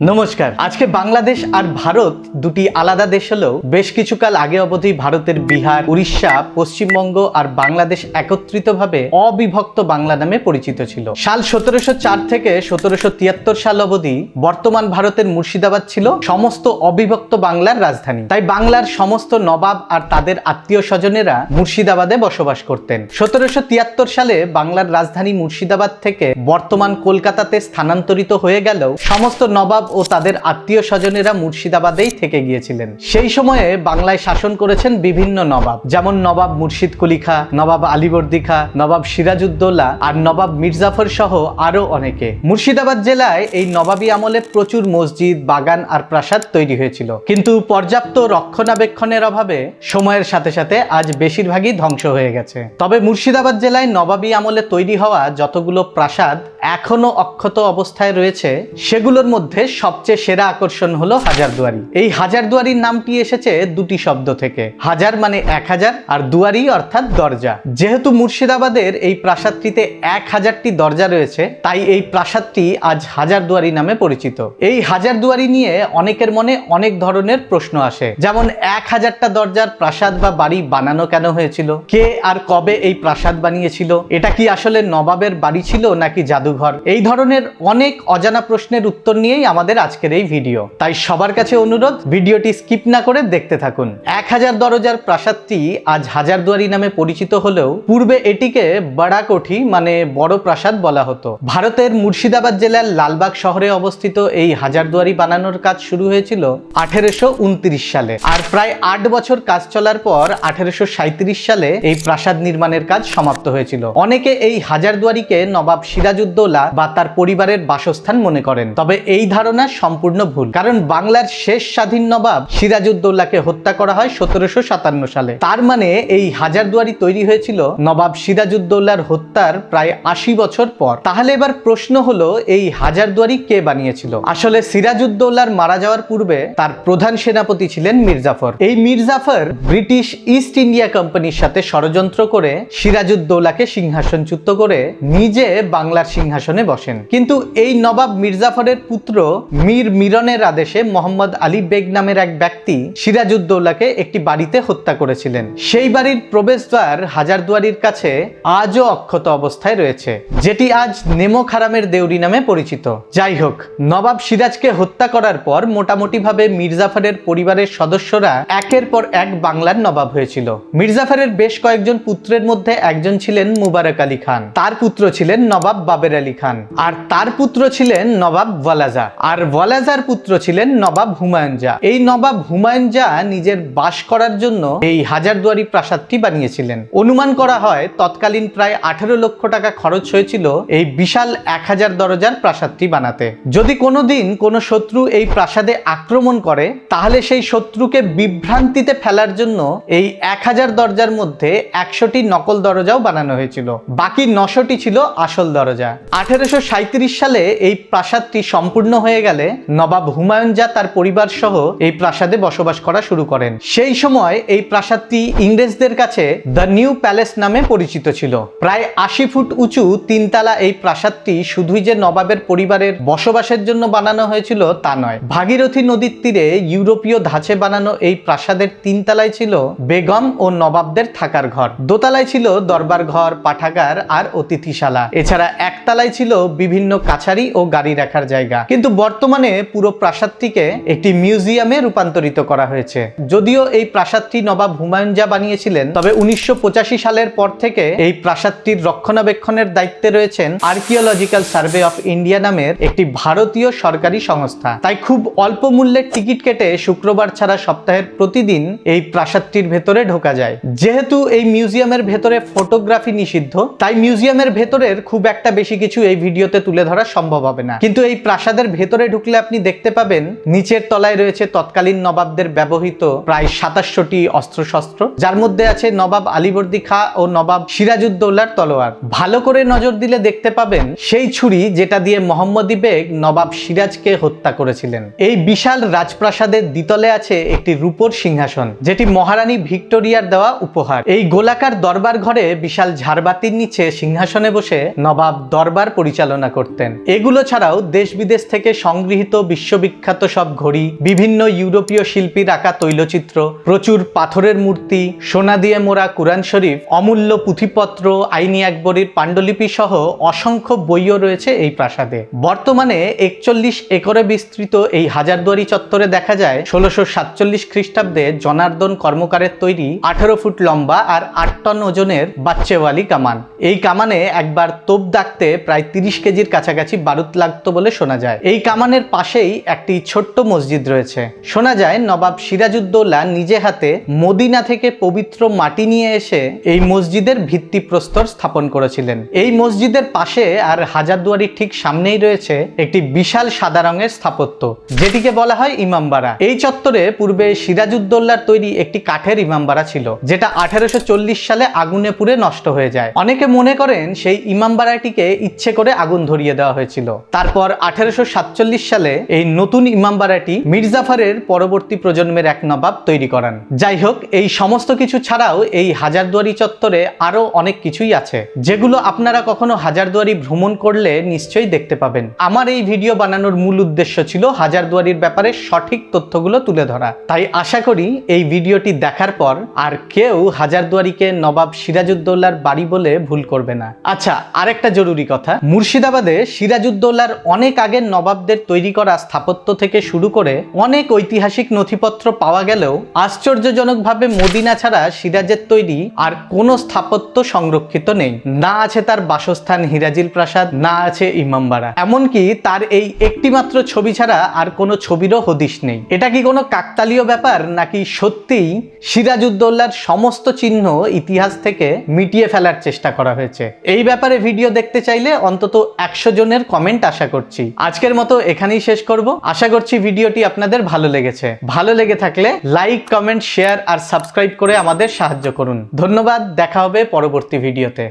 নমস্কার। আজকে বাংলাদেশ আর ভারত দুটি আলাদা দেশ হলেও বেশ কিছুকাল আগে অবধি ভারতের বিহার, উড়িষ্যা, পশ্চিমবঙ্গ আর বাংলাদেশ একত্রিতভাবে অবিভক্ত বাংলা নামে পরিচিত ছিল। সাল সতেরোশো চার থেকে সতেরোশো তিয়াত্তর সাল অবধি বর্তমান ভারতের মুর্শিদাবাদ ছিল সমস্ত অবিভক্ত বাংলার রাজধানী। তাই বাংলার সমস্ত নবাব আর তাদের আত্মীয় স্বজনেরা মুর্শিদাবাদে বসবাস করতেন। সতেরোশো তিয়াত্তর সালে বাংলার রাজধানী মুর্শিদাবাদ থেকে বর্তমান কলকাতাতে স্থানান্তরিত হয়ে গেলেও সমস্ত নবাব ও তাদের আত্মীয় স্বজনেরা মুর্শিদাবাদেই থেকে গিয়েছিলেন। সেই সময়ে বাংলায় শাসন করেছেন বিভিন্ন নবাব, যেমন নবাব মুর্শিদ কুলি খা, নবাব আলীবর্দী খা, নবাব সিরাজউদ্দৌলা আর নবাব মির্জাফর সহ আরও অনেকে। মুর্শিদাবাদ জেলায় এই নবাবী আমলে প্রচুর মসজিদ, বাগান আর প্রাসাদ তৈরি হয়েছিল। কিন্তু পর্যাপ্ত রক্ষণাবেক্ষণের অভাবে সময়ের সাথে সাথে আজ বেশিরভাগই ধ্বংস হয়ে গেছে। তবে মুর্শিদাবাদ জেলায় নবাবী আমলে তৈরি হওয়া যতগুলো প্রাসাদ এখনও অক্ষত অবস্থায় রয়েছে, সেগুলোর মধ্যে সবচেয়ে সেরা আকর্ষণ হলো হাজারদুয়ারি। এই হাজারদুয়ারির নামটি এসেছে দুটি শব্দ থেকে। হাজার মানে এক হাজার আর দুয়ারি অর্থাৎ দরজা। যেহেতু মুর্শিদাবাদের এই প্রাসাদটিতে এক হাজারটি দরজা রয়েছে, তাই এই প্রাসাদটি আজ হাজারদুয়ারি নামে পরিচিত। এই হাজারদুয়ারি নিয়ে অনেকের মনে অনেক ধরনের প্রশ্ন আসে। যেমন, এক হাজারটা দরজার প্রাসাদ বা বাড়ি বানানো কেন হয়েছিল? কে আর কবে এই প্রাসাদ বানিয়েছিল? এটা কি আসলে নবাবের বাড়ি ছিল নাকি জাদুঘর এই ধরনের অনেক অজানা প্রশ্নের উত্তর নিয়েই আমাদের আজকের এই ভিডিও। তাই সবার কাছে অনুরোধ, ভিডিওটি স্কিপ না করে দেখতে থাকুন। এক হাজার দরজার প্রাসাদটি আজ হাজারদুয়ারি নামে পরিচিত হলেও পূর্বে এটিকে বাড়াকঠি মানে বড় প্রাসাদ বলা হতো। ভারতের মুর্শিদাবাদ জেলার লালবাগ শহরে অবস্থিত এই হাজারদুয়ারি বানানোর কাজ শুরু হয়েছিল আঠেরোশো সালে। আর প্রায় আট বছর কাজ চলার পর আঠেরোশো সালে এই প্রাসাদ নির্মাণের কাজ সমাপ্ত হয়েছিল। অনেকে এই হাজারদুয়ারিকে নবাব সিরাজউদ্দৌলা বা তার পরিবারের বাসস্থান মনে করেন। তবে এই ধারণা সম্পূর্ণ ভুল। কারণ বাংলার শেষ স্বাধীন নবাব সিরাজউদ্দৌলাকে হত্যা করা হয় সতেরোশো সাতান্ন সালে। তার মানে এই হাজারদুয়ারি তৈরি হয়েছিল নবাব সিরাজউদ্দৌলার হত্যার প্রায় আশি বছর পর। তাহলে এবার প্রশ্ন হলো, এই হাজারদুয়ারি কে বানিয়েছিল? আসলে সিরাজউদ্দৌলার মারা যাওয়ার পূর্বে তার প্রধান সেনাপতি ছিলেন মির্জাফর এই মির্জাফর ব্রিটিশ ইস্ট ইন্ডিয়া কোম্পানির সাথে ষড়যন্ত্র করে সিরাজউদ্দৌলাকে সিংহাসনচ্যুত করে নিজে বাংলার সিংহাসনে বসেন। কিন্তু এই নবাব মির্জাফরের পুত্র মীর মিরনের আদেশে মোহাম্মদ আলী বেগ নামের এক ব্যক্তি সিরাজউদ্দৌলাকে একটি বাড়িতে হত্যা করেছিলেন। সেই বাড়ির প্রবেশদ্বার হাজারদুয়ারির কাছে আজও অক্ষত অবস্থায় রয়েছে, যেটি আজ নেমো খারামের দেউরি নামে পরিচিত। যাই হোক, নবাব সিরাজকে হত্যা করার পর মোটামুটিভাবে মির্জাফরের পরিবারের সদস্যরা একের পর এক বাংলার নবাব হয়েছিল। মির্জাফরের বেশ কয়েকজন পুত্রের মধ্যে একজন ছিলেন মুবারক আলী খান। তার পুত্র ছিলেন নবাব বাবের আলী খান। আর তার পুত্র ছিলেন নবাব ওয়ালাজা। আর ওয়ালাজার পুত্র ছিলেন নবাব হুমায়ুন জা এই নবাব হুমায়ুন জা নিজের বাস করার জন্য এই হাজারদুয়ারি প্রাসাদটি বানিয়েছিলেন। অনুমান করা হয় তৎকালীন প্রায় আঠেরো লক্ষ টাকা খরচ হয়েছিল এই বিশাল এক হাজার দরজার প্রাসাদটি বানাতে। যদি কোনোদিন কোনো শত্রু এই প্রাসাদে আক্রমণ করে, তাহলে সেই শত্রুকে বিভ্রান্তিতে ফেলার জন্য এই এক হাজার দরজার মধ্যে একশোটি নকল দরজাও বানানো হয়েছিল। বাকি নশোটি ছিল আসল দরজা। আঠেরোশো সালে এই প্রাসাদটি সম্পূর্ণ হয়ে গেলে নবাব হুমায়ুন জা তার পরিবার সহ এই প্রাসাদে বসবাস করা শুরু করেন। সেই সময় এই প্রাসাদটি ইংরেজদের কাছে দ্য নিউ প্যালেস নামে পরিচিত ছিল। প্রায় আশি ফুট উঁচু তিনতলা এই প্রাসাদটি শুধুই যে নবাবের পরিবারের বসবাসের জন্য বানানো হয়েছিল তা নয়। ভাগীরথী নদীর তীরে ইউরোপীয় ধাঁচে বানানো এই প্রাসাদের তিনতলায় ছিল বেগম ও নবাবদের থাকার ঘর। দোতলায় ছিল দরবার ঘর, পাঠাগার আর অতিথিশালা। এছাড়া একতলায় ছিল বিভিন্ন কাছারি ও গাড়ি রাখার জায়গা। কিন্তু বর্তমানে পুরো প্রাসাদটিকে একটি মিউজিয়ামে রূপান্তরিত করা হয়েছে। যদিও এই প্রাসাদটি নবাব হুমায়ুন জা বানিয়েছিলেন, তবে উনিশশো সালের পর থেকে এই প্রাসাদটির রক্ষণাবেক্ষণের দায়িত্বে রয়েছেন আর্কিওলজিক্যাল সার্ভে অফ ইন্ডিয়া নামের একটি ভারতীয় সরকারি সংস্থা। তাই খুব অল্প মূল্যের টিকিট কেটে শুক্রবার ছাড়া সপ্তাহের প্রতিদিন এই প্রাসাদটির ভেতরে ঢোকা যায়। যেহেতু এই মিউজিয়ামের ভেতরে ফটোগ্রাফি নিষিদ্ধ, তাই মিউজিয়ামের ভেতরের খুব একটা বেশি কিছু এই ভিডিওতে তুলে ধরা সম্ভব হবে না। কিন্তু এই প্রাসাদের ভেতরে ঢুকলে আপনি দেখতে পাবেন, নিচের তলায় রয়েছে তৎকালীন নবাবদের ব্যবহৃত প্রায় সাতাশশোটি অস্ত্রশস্ত্র, যার মধ্যে আছে নবাব আলীবর্দী খা ও নবাব সিরাজউদ্দৌলার তলোয়ার। ভালো করে নজর দিলে দেখতে পাবেন, সেই ছুরি যেটা দিয়ে মোহাম্মদ বেগ নবাব সিরাজকে হত্যা করেছিলেন। এই বিশাল রাজপ্রাসাদের দ্বিতলে আছে একটি রূপোর সিংহাসন, যেটি মহারানী ভিক্টোরিয়ার দেওয়া উপহার। এই গোলাকার দরবার ঘরে বিশাল ঝাড়বাতির নিচে সিংহাসনে বসে নবাব দরবার পরিচালনা করতেন। এগুলো ছাড়াও দেশ বিদেশ থেকে সংগৃহীত বিশ্ববিখ্যাত সব ঘড়ি, বিভিন্ন ইউরোপীয় শিল্পীর আঁকা তৈলচিত্র, প্রচুর পাথরের মূর্তি, সোনা দিয়ে মোড়া কুরআন শরীফ, অমূল্য পুঁথিপত্র, আইনি আকবরীর পাণ্ডুলিপি সহ অসংখ্য বইও রয়েছে এই প্রাসাদে। বর্তমানে একচল্লিশ একরে বিস্তৃত এই হাজারদুয়ারি চত্বরে দেখা যায় ষোলোশো সাতচল্লিশ খ্রিস্টাব্দে জনার্দন কর্মকারের তৈরি আঠারো ফুট লম্বা আর আট টন ওজনের বাচ্চেওয়ালি কামান। এই কামানে একবার তোপ দাগতে প্রায় তিরিশ কেজির কাছাকাছি বারুদ লাগতো বলে শোনা যায়। এই কামানের পাশেই একটি ছোট্ট মসজিদ রয়েছে। শোনা যায়, নবাব সিরাজউদ্দৌলা নিজে হাতে মদিনা থেকে পবিত্র মাটি নিয়ে এসে এই মসজিদের ভিত্তিপ্রস্তর স্থাপন করেছিলেন। এই মসজিদের পাশে আর হাজারদুয়ারির ঠিক সামনেই রয়েছে একটি বিশাল সাদা রঙের স্থাপত্য, যেটিকে বলা হয় ইমামবাড়া। এই চত্বরে পূর্বে সিরাজউদ্দৌলার তৈরি একটি কাঠের ইমামবাড়া ছিল, যেটা আঠারোশো চল্লিশ সালে আগুনে পুড়ে নষ্ট হয়ে যায়। অনেকে মনে করেন সেই ইমামবাড়াটিকে ইচ্ছে করে আগুন ধরিয়ে দেওয়া হয়েছিল। তারপর আঠারোশো সাতচল্লিশ সালে এই নতুন ইমামবাড়াটি মির্জাফারের পরবর্তী প্রজন্মের এক নবাব তৈরি করান। যাই হোক, এই সমস্ত কিছু ছাড়াও এই হাজারদুয়ারি চত্বরে আরও অনেক কিছুই আছে, যেগুলো আপনারা কখনো হাজারদুয়ারি ভ্রমণ করলে নিশ্চয়ই দেখতে পাবেন। আমার এই ভিডিও বানানোর মূল উদ্দেশ্য ছিল হাজারদুয়ারির ব্যাপারে সঠিক তথ্যগুলো তুলে ধরা। তাই আশা করি এই ভিডিওটি দেখার পর আর কেউ হাজারদুয়ারিকে নবাব সিরাজউদ্দৌলার বাড়ি বলে ভুল করবে না। আচ্ছা আরেকটা জরুরি কথা। মুর্শিদাবাদে সিরাজউদ্দৌলার অনেক আগের নবাবদের তৈরি করা স্থাপত্য থেকে শুরু করে অনেক ঐতিহাসিক নথিপত্র পাওয়া গেলেও আশ্চর্যজনকভাবে মদিনা ছাড়া সিরাজের তৈরি আর কোনো স্থাপত্য সংরক্ষিত নেই। না আছে তার বাসস্থান হিরাজিল প্রাসাদ, না আছে ইমামবাড়া এমনকি তার এই একটিমাত্র ছবি ছাড়া আর কোনো ছবিরও হদিশ নেই। এটা কি কোনো কাকতালীয় ব্যাপার, নাকি সত্যিই সিরাজউদ্দৌলার সমস্ত চিহ্ন ইতিহাস থেকে মিটিয়ে ফেলার চেষ্টা করা হয়েছে? এই ব্যাপারে ভিডিও দেখতে চাইলে অন্তত একশো জনের কমেন্ট আশা করছি। আজকের মতো এখানেই শেষ করব। আশা করছি ভিডিওটি আপনাদের ভালো লেগেছে। ভালো লেগে থাকলে লাইক কমেন্ট শেয়ার আর সাবস্ক্রাইব করে আমাদের সাহায্য করুন। ধন্যবাদ, দেখা হবে পরবর্তী ভিডিওতে